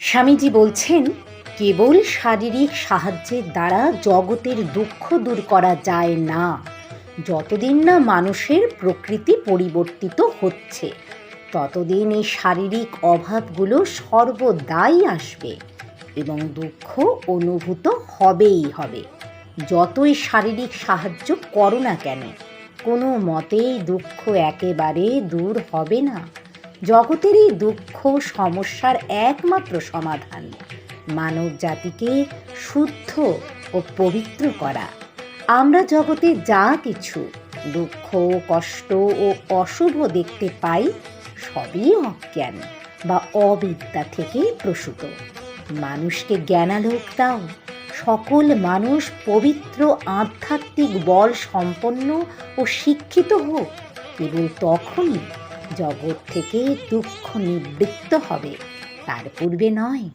স্বামীজি বলছেন, কেবল শারীরিক সাহায্যের দ্বারা জগতের দুঃখ দূর করা যায় না। যতদিন না মানুষের প্রকৃতি পরিবর্তিত হচ্ছে, ততদিন এই শারীরিক অভাবগুলো সর্বদাই আসবে এবং দুঃখ অনুভূত হবেই হবে। যতই শারীরিক সাহায্য করো না কেন, কোনো মতেই দুঃখ একেবারে দূর হবে না। জগতের এই দুঃখ সমস্যার একমাত্র সমাধান। মানব জাতিকে শুদ্ধ ও পবিত্র করা। আমরা জগতে যা কিছু দুঃখ, কষ্ট ও অশুভ দেখতে পাই, সবই অজ্ঞান বা অবিদ্যা থেকে প্রসূত। মানুষকে জ্ঞানালোক দাও। সকল মানুষ পবিত্র, আধ্যাত্মিক বল সম্পন্ন ও শিক্ষিত হোক। কেবল তখনই জগৎ থেকে দুঃখ নিবৃত্ত হবে। তার পূর্বে নয়।